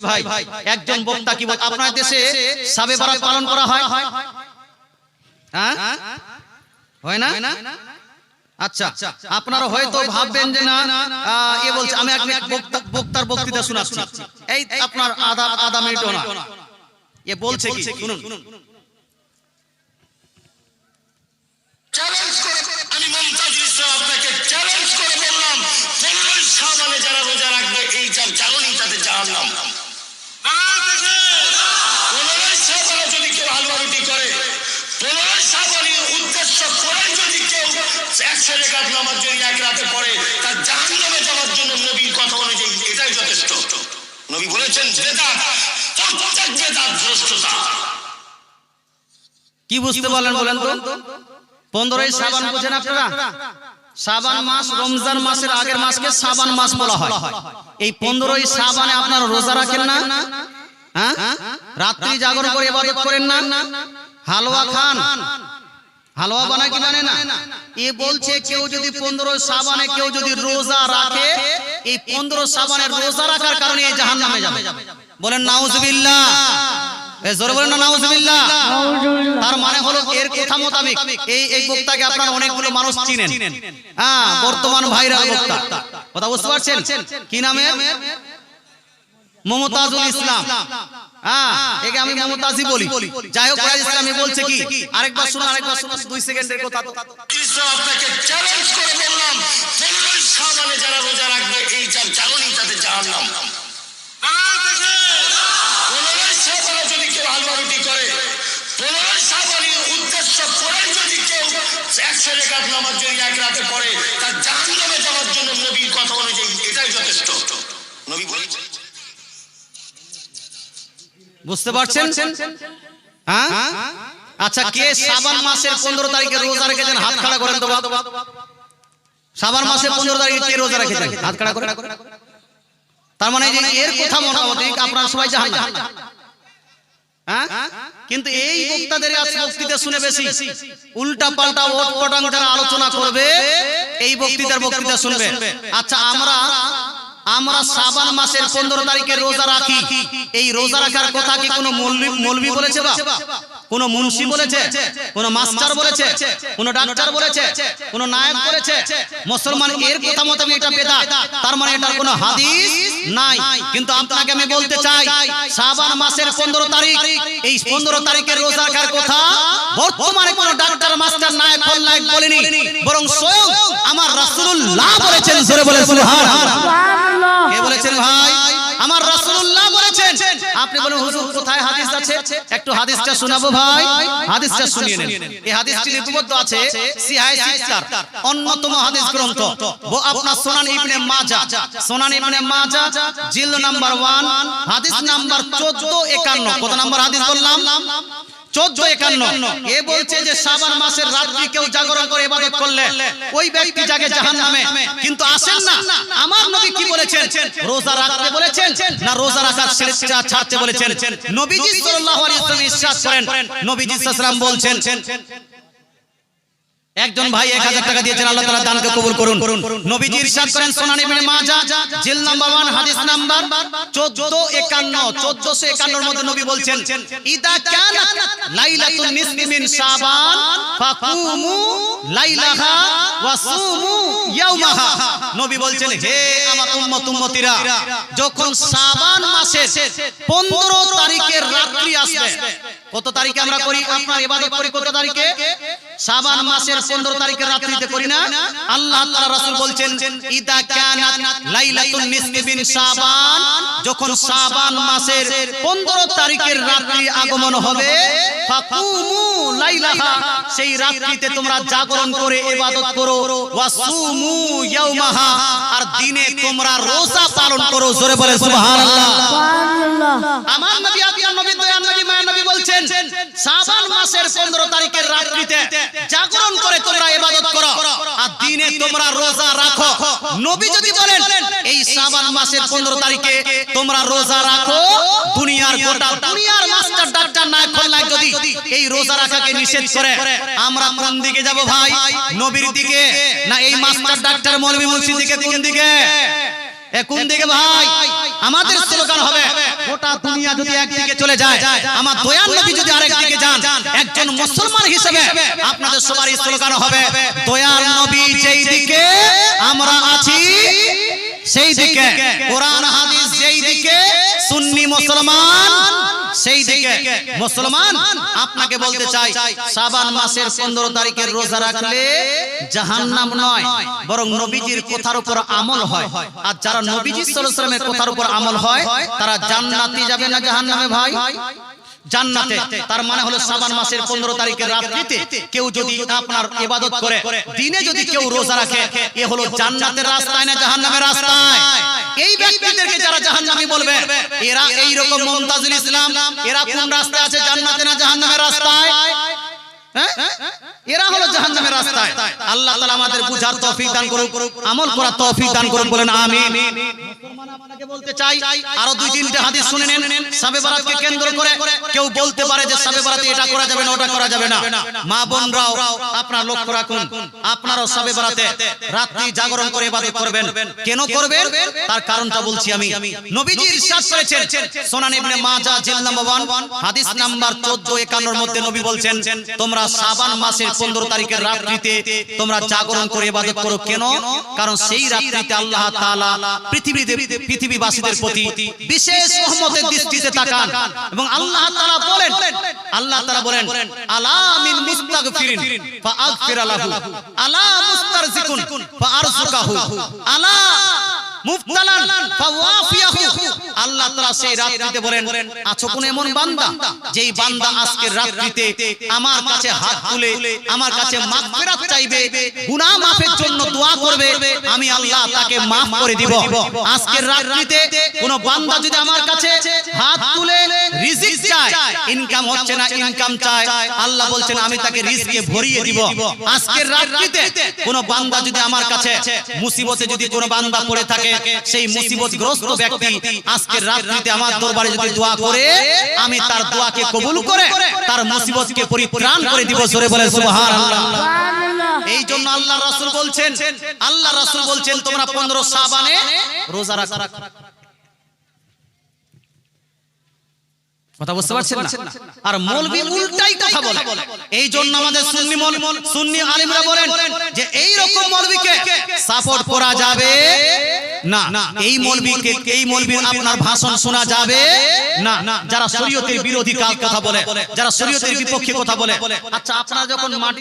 ভাই একজন বক্তা কি বল আপনার দেশে সাবে বারাত পালন করা হয়? হ্যাঁ। হয়? না? আচ্ছা আপনারা হয়তো ভাববেন যে না এ বলছে আমি এক মিনিট বক্তা- বক্তার বক্তৃতা শোনাচ্ছি। এই আপনার আধা আধা মিনিটও না এ বলছে কি? শুনুন। চ্যালেঞ্জ করে আমি ইসলাম আপনাকে চ্যালেঞ্জ করে নবী বলেছেন কি বুঝতে পারলেন বলেন তো? পনেরোই সাবান বুঝেন আপনারা? সাবান মাস রমজান মাসের আগের মাসকে সাবান মাস বলা হয়। এই পনেরোই সাবানে আপনারা রোজা রাখেন না? হ্যাঁ? রাত্রি জাগরণ করে ইবাদত করেন না? হালুয়া খান? হালুয়া বানায় কি জানে না? এ বলছে কেউ যদি পনেরো সাবানে কেউ যদি রোজা রাখে এই পনেরো সাবানের রোজা রাখার কারণে এই জাহান নামে যাবে। বলেন নাউজবিল্লাহ। এ জোরে বলেন না তার মানে হলো এর কথা মোতাবেক এই এই বক্তাকে আপনারা অনেকগুলো মানুষ চিনেন। হ্যাঁ বর্তমান ভাইরাল বক্তা। কথা বুঝতে পারছেন? কি নামে মমতাজুল ইসলাম। একে আমি মমতাজি বলি। যাই হোক ফরাজ ইসলামী বলছে কি? আরেকবার শুনুন আরেকবার শুনুন। দুই সেকেন্ডের কথা আপনাকে চ্যালেঞ্জ করে বললাম। পনেরোই সাবানে যারা রোজা রাখবে এই যার জাগরণই তাদের জাহান্নাম পনেরোই সাবানে যদি কেউ হালুয়া রুটি করে পনেরোই সাবানের উদ্দেশ্য করে যদি কেউ একশো রেখাত নামার জন্য এক রাতে পড়ে তার জাহান্নামে যাওয়ার জন্য নবীর কথা অনুযায়ী এটাই যথেষ্ট। নবী বলেছেন। বুঝতে পারছেন? হ্যাঁ? আচ্ছা কে সাবান মাসের পনেরো তারিখে রোজা রেখেছেন? হাত খাড়া করেন তো। সাবান মাসের পনেরো তারিখে কে রোজা রেখেছেন? হাত খাড়া করে তার মানে এর কথা মোটামুটি আপনারা সবাই জানেন না হ্যাঁ? কিন্তু এই বক্তাদের আজ বক্তৃতা শুনে বেশি। উল্টা পাল্টা ওট পটাং যারা আলোচনা করবে এই বক্তৃতার বক্তৃতা শুনবে। আচ্ছা আমরা আমরা সাবান মাসের পনেরো তারিখে রোজা রাখি। এই রোজা রাখার কথা কি কোনো মৌলবি বলেছে বা? কোন মুন্সি বলেছে? কোন মাস্টার বলেছে? কোন ডাক্তার বলেছে? কোন নায়ক বলেছে? মুসলমান এর কথা মতো এটা বেদা। তার মানে এটার কোনো হাদিস নাই। কিন্তু আপনাকে আমি বলতে চাই সাবান মাসের পনেরো তারিখ। এই পনেরো তারিখের রোজা রাখার কথা বর্তমানে কোন ডাক্তার মাস্টার নায়ক নায়ক বলেনি বরং স্বয়ং আমার রাসূলুল্লাহ বলেছেন জোরে বলে সুবহানাল্লাহ কে বলেছেন ভাই আমার রাসূলুল্লাহ বলেছেন আপনি বলেন হুজুর কোথায় হাদিস আছে? একটু হাদিসটা শোনাবো ভাই। হাদিসটা শুনিয়ে নেন। এই হাদিসটি লিপিবদ্ধ আছে সিহাই সিত্তার অন্যতম হাদিস গ্রন্থ। ও আপনার Sunan Ibn Majah Sunan Ibn Majah জিল্দ number 1 হাদিস নাম্বার 1451 কত নাম্বার হাদিস বললাম? চোদ্দ একান্ন। এ বলছে যে সাবান মাসের রাত্রি কেউ জাগরণ করে ইবাদত করলে ওই ব্যক্তি জাগে জাহান কিন্তু আসেন না। আমার নবী কি বলেছেন? রোজা রাখতে বলেছেন? না রোজা ছেড়ে ছাড়তে বলেছেন। নবীজি সাল্লাল্লাহু আলাইহি ওয়াসাল্লাম ইরশাদ করেন। নবীজি সাল্লাল্লাহু আলাইহি বলছেন একজন ভাই 1000 টাকা দিয়েছেন, আল্লাহ তাআলা দানকে কবুল করুন। নবীজি ইরশাদ করেন সুনান ইবনে মাজাহ জিল নাম্বার 1 হাদিস নাম্বার 1451 1451 এর মধ্যে নবী বলছেন, ইদা শাবান, ফাকুমু লাইলাহা নবী বলছেন, হে আমার উম্মত, উম্মতিরা, যখন শাবান মাসের 15 তারিখের রাত্রি আসবে কত তারিখে আমরা করি? আপনার ইবাদত করি কত তারিখে? শাবান মাসের 15 তারিখের রাত্রিতে করি না? আল্লাহ তাআলা রাসূল বলছেন ইদা কানাত লাইলাতুন নিসফি মিন শাবান। যখন শাবান মাসের 15 তারিখের রাত্রি আগমন হবে ফাকুমু লাইলাহা। সেই রাত্রিতে তোমরা জাগরণ করে ইবাদত করো ওয়াসুমু ইয়াওমাহা। আর দিনে তোমরা রোজা পালন করো জোরে বলে সুবহানাল্লাহ। সুবহানাল্লাহ। আমার নবী আপনার নবী দয়ার নবী মায়ের নবী বলছেন শাবান মাসের 15 তারিখের রাত্রিতে জাগরণ করে তোমরা ইবাদত করো। আর দিনে তোমরা রোজা রাখো। নবী যদি বলেন, এই শাবান মাসের 15 তারিখে তোমরা রোজা রাখো, দুনিয়ার গোটা দুনিয়ার মাস্টার ডাক্তার না খোলা যদি এই রোজা রাখাকে নিষেধ করে, আমরা কোন দিকে যাব ভাই? নবীর দিকে? না এই মাস্টার ডাক্তার মৌলভী মুন্সির দিকে, কোন দিকে? এ কোন দিকে ভাই? আমাদের স্লোগান হবে দুনিয়া যদি একদিকে চলে যায় আমার দয়াল নবী যদি আরেকদিকে যান একজন মুসলমান হিসেবে আপনাদের সবারই স্লোগান হবে দয়াল নবী যেই দিকে আমরা আছি সেই দিকে কোরআন হাদিস যেই দিকে সুন্নি মুসলমান সেই দিকে মুসলমান আপনাকে বলতে চাই সাবান মাসের পনেরো তারিখের রোজা রাখলে জাহান্নাম নয় বরং নবীজির কথার উপর আমল হয়। আর যারা নবীজি সাল্লামের কথার উপর আমল হয় তারা জান্নাতি যাবে না জাহান্নামে ভাই? জান্নাতে। তার মানে হলো সাবান মাসের পনেরো তারিখের রাত্রিতে কেউ যদি আপনার ইবাদত করে দিনে যদি কেউ রোজা রাখে এ হলো জান্নাতের রাস্তায় না জাহান্নামের রাস্তায়। এই ব্যক্তিদেরকে যারা জাহান্নামী বলবে, এরা এই রকম ইসলাম। এরা কোন রাস্তায় আছে জান্নাতে না জাহান্নামের রাস্তায়? হ্যাঁ? এরা হলো জাহান্নামের রাস্তায়। আল্লাহ তাআলা আমাদের বুঝার তৌফিক দান করুন আমল করার তৌফিক দান করুন বলেন, আমিন। আপনাকে বলতে চাই আরও দুই তিনটে হাদিস শুনে নেন। সাবে বারাতকে কেন্দ্র করে কেউ বলতে পারে যে সাবে বারাতে এটা করা যাবে না ওটা করা যাবে না। মা বোনরাও আপনার লক্ষ্য রাখুন আপনারাও সাবে বারাতে রাত্রি জাগরণ করে ইবাদত করবেন। কেন করবেন? তার কারণটা বলছি আমি। নবীজি ইরশাদ করেছেন। সুনান ইবনে মাজাহ জিল নাম্বার 1 হাদিস নাম্বার 14 51 এর মধ্যে নবী বলছেন তোমরা শাবান মাসের 15 তারিখের রাত্রিতে তোমরা জাগরণ করে ইবাদত করো। কেন? কারণ সেই রাত্রিতে আল্লাহ তাআলা পৃথিবীতে পৃথিবীবাসীদের প্রতি বিশেষ রহমতের দৃষ্টিতে তাকান। এবং আল্লাহ তাআলা বলেন আল্লাহ তাআলা বলেন আলা মিন মুস্তাগফিরিন ফাআগফির লাহু আলা মুস্তারজিকুন ফাআরজুকাহু আলা মুফতালান ফাওয়াফিয়াহু। আল্লাহ তাআলা সেই রাত্রিতে বলেন আছো কোন এমন বান্দা যেই বান্দা আজকের রাত্রিতে আমার কাছে হাত তুলে আমার কাছে মাগফিরাত চাইবে গুনাহ মাফের জন্য দোয়া করবে আমি আল্লাহ তাকে মাফ করে দিব। আজকের রাত্রিতে কোন বান্দা যদি আমার কাছে হাত তুলে রিজিক চায় ইনকাম হচ্ছে না ইনকাম চায় আল্লাহ বলছেন আমি তাকে রিজকে ভরিয়ে দিব। আজকের রাত্রিতে কোন বান্দা যদি আমার কাছে মুসিবতে যদি কোন বান্দা পড়ে থাকে সেই মুসিবতগ্রস্ত ব্যক্তি আজকের রাত্রিতে আমার দরবারে যদি দোয়া করে আমি তার দোয়াকে কবুল করে তার মুসিবতকে পরিত্রাণ করে দিব। জোরে বলে সুবহানাল্লাহ। এই জন্য আল্লাহ রাসূল বলছেন আল্লাহ রাসূল বলছেন তোমরা 15 শাবানে রোজা রাখো। কথা বুঝতে পারছেন না? আর মৌলবি উল্টাই কথা বলে। এই জন্য আমাদের সুন্নি সুন্নি আলিমরা বলেন যে এই রকম মৌলবিকে সাপোর্ট করা যাবে না এই মৌলবিকে এই মৌলবির আপনার ভাষণ শোনা যাবে? না যারা শরীয়তের বিরোধী কথা বলে যারা শরীয়তের বিপক্ষে কথা বলে আচ্ছা আপনারা যখন মাটি